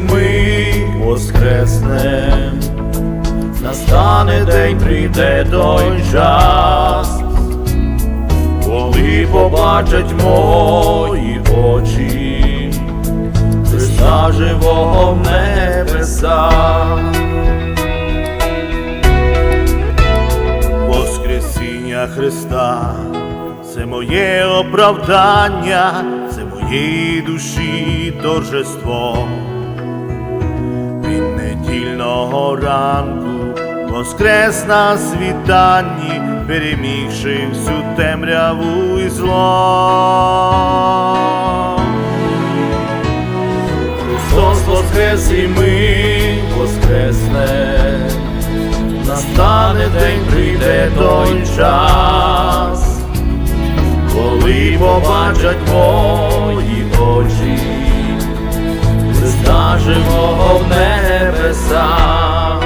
ми воскреснем, настане день, прийде той час, коли побачать мої очі, Христа живого в небесах. Воскресіння Христа, це моє оправдання, це душі торжество. Він недільного ранку воскрес на світанні, перемігши всю темряву і зло. Христос воскрес і ми воскресне, настане день, прийде той час, коли побачать мої очі, живого в небесах.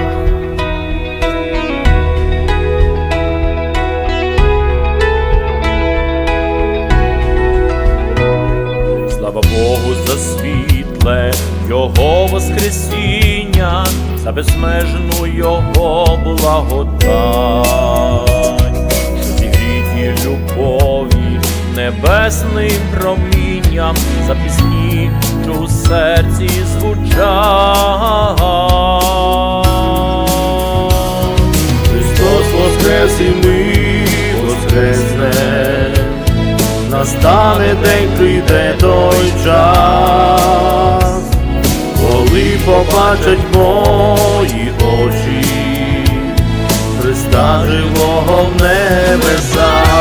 Слава Богу за світле Його Воскресіння, за безмежну Його благодать, небесним промінням, за пісні, що у серці звучать. Христос воскрес і ми воскреснем. Настане день, прийде той час, коли побачать мої очі, Христа живого в небесах.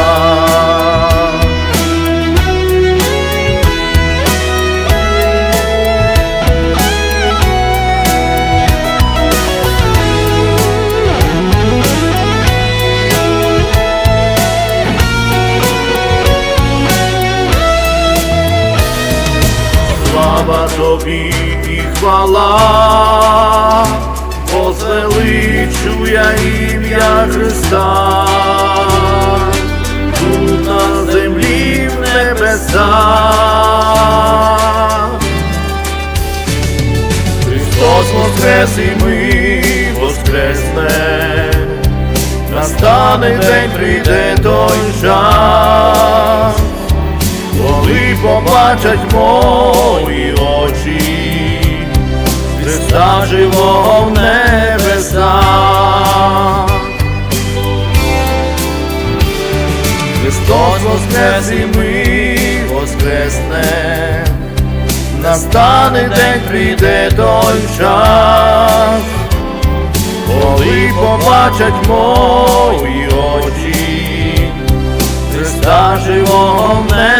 Тобі і хвала, возвеличує ім'я Христа, тут на землі в небесах. Христос воскрес і ми воскреснем, настане день, прийде той час. Коли побачать мої очі, Христа живого в небесах. Христос воскрес і ми воскресне, настане день, прийде той час, коли побачать мої очі, Христа живого в небесах.